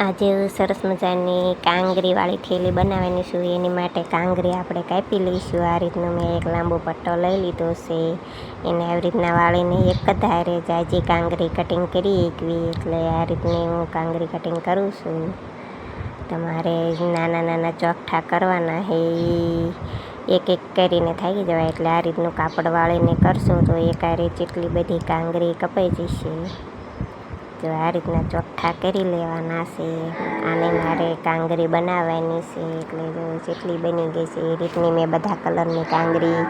આજે સરસ મજાની કાંગરીવાળી થેલી બનાવવાની છું. એની માટે કાંગરી આપણે કાપી લઈશું. આ રીતનો મેં એક લાંબો પટ્ટો લઈ લીધો છે. એને આવી રીતના વાળીને એક ધારે જાજી કાંગરી કટિંગ કરી એકવી. એટલે આ રીતની હું કાંગરી કટિંગ કરું છું. તમારે નાના નાના ચોકઠા કરવાના હે. એક એક કરીને થાકી જવાય. એટલે આ રીતનું કાપડ વાળીને કરશો તો એક એકારે જેટલી બધી કાંગરી કપાઈ જશે. તો આ રીતના ચોખ્ખા કરી લેવાના છે. આને મારે કાંગરી બનાવવાની છે એટલે જો જેટલી બની ગઈ છે એ રીતની મેં બધા કલરની કાંગરી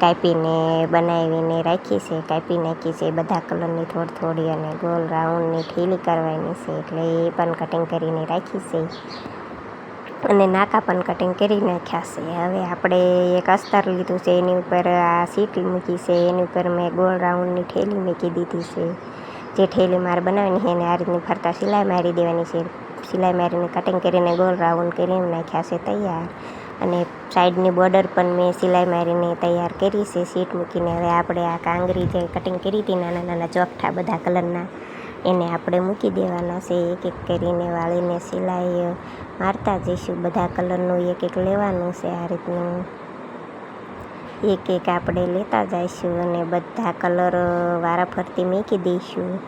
કાપીને બનાવીને રાખી છે. કાપી નાખી છે બધા કલરની થોડી થોડી અને ગોલ રાઉન્ડની ઠીલી કરવાની છે એટલે એ પણ કટિંગ કરીને રાખી છે. અને નાકા પણ કટિંગ કરી નાખ્યા છે. હવે આપણે એક અસ્તર લીધું છે, એની ઉપર આ સીટ મૂકી છે, એની ઉપર મેં ગોળ રાઉન્ડની ઠેલી મૂકી દીધી છે. જે ઠેલી મારે બનાવવાની છે એને આ રીતની ફરતા સિલાઈ મારી દેવાની છે. સિલાઈ મારીને કટિંગ કરીને ગોળ રાઉન્ડ કરીને નાખ્યા છે તૈયાર. અને સાઈડની બોર્ડર પણ મેં સિલાઈ મારીને તૈયાર કરી છે. સીટ મૂકીને હવે આપણે આ કાંગરી જે કટિંગ કરી હતી નાના નાના ચોકઠા બધા કલરના, એને આપણે મૂકી દેવાના છે. એક એક કરીને વાળીને સિલાઈ, મારતા જઈશું. બધા કલરનું એક એક લેવાનું છે આ રીતનું. એક એક આપણે લેતા જઈશું અને બધા કલર વારાફરતી મૂકી દઈશું.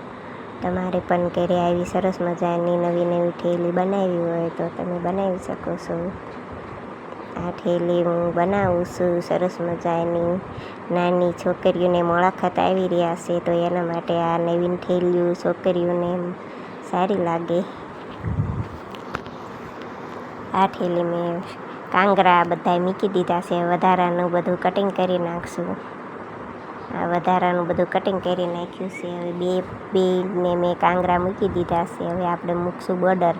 તમારે પણ ઘરે આવી સરસ મજાની નવી નવી ઠેલી બનાવી હોય તો તમે બનાવી શકો છો. આ ઠેલી હું બનાવું છું, સરસ મજાની. નાની છોકરીઓને મોળાખત આવી રહ્યા છે તો એના માટે આ નવીન ઠેલીઓ છોકરીઓને સારી લાગે. આ ઠેલી મેં કાંગરા બધા મૂકી દીધા છે. વધારાનું બધું કટિંગ કરી નાખશું. આ વધારાનું બધું કટિંગ કરી નાખ્યું છે. હવે બે બેને મેં કાંગરા મૂકી દીધા છે. હવે આપણે મૂકશું બોર્ડર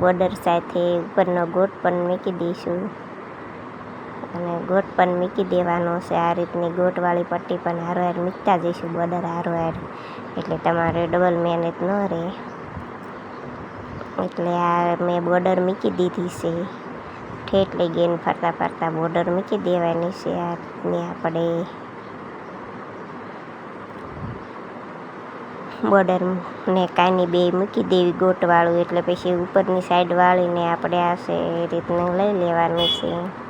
બોર્ડર સાથે ઉપરનો ગોટ પણ મૂકી દઈશું. અને ગોટ પણ મૂકી દેવાનો છે. આ રીતની ગોટવાળી પટ્ટી પણ હારોહાર મૂકતા જઈશું બોર્ડર હારોહાર એટલે તમારે ડબલ મહેનત ન રહે. એટલે આ મેં બોર્ડર મૂકી દીધી છે. ઠેઠ લઈ ગઈને ફરતા ફરતા બોર્ડર મૂકી દેવાની છે આને આપણે બોર્ડર ને કાની બે મૂકી દેવી ગોટવાળું એટલે પછી ઉપરની સાઈડ વાળીને આપણે આ છે એ રીતનું લઈ લેવાનું છે.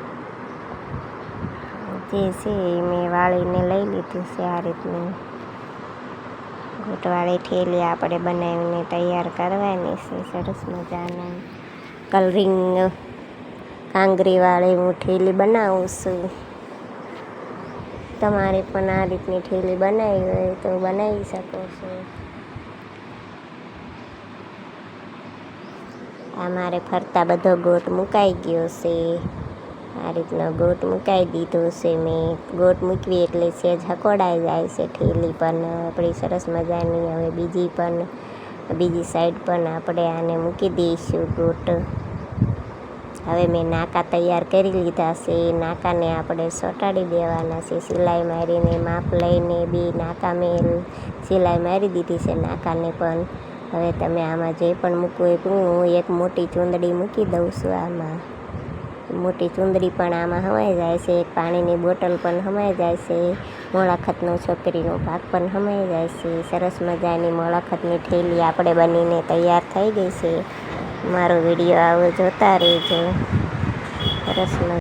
જે છે એ મેં વાળીને લઈ લીધું છે આ રીતનું. ગોટવાળી ઠેલી આપણે બનાવીને તૈયાર કરવાની છે, સરસ મજાના. કલરિંગ કાંગરીવાળી હું ઠેલી બનાવું છું. તમારે પણ આ રીતની ઠેલી બનાવી હોય તો બનાવી શકો છો. આ મારે ફરતા બધો ગોટ મુકાઈ ગયો છે. આ રીતનો ગોટ મુકાઈ દીધો છે મેં. ગોટ મૂકવી એટલે સેજ હકોડાઈ જાય છે ઠેલી પણ. આપણી સરસ મજાની. હવે બીજી પણ, બીજી સાઈડ પણ આપણે આને મૂકી દઈશું ગોટ. હવે મેં નાકા તૈયાર કરી લીધા છે. નાકાને આપણે સોટાડી દેવાના છે. સિલાઈ મારીને, માપ લઈને બી નાકા મેં સિલાઈ મારી દીધી છે નાકાને પણ. હવે તમે આમાં જે પણ મૂકવું એ હું એક મોટી ચૂંદડી મૂકી દઉં છું આમાં. મોટી ચૂંદડી પણ આમાં હમાઈ જાય છે. એક પાણીની બોટલ પણ હમાઈ જાય છે. મોળાખતનો છોકરીનો ભાગ પણ હમાઈ જાય છે. સરસ મજાની મોળાખતની ઠેલી આપણે બનીને તૈયાર થઈ ગઈ છે. મારો વીડિયો આવો જોતા રહેજો. સરસ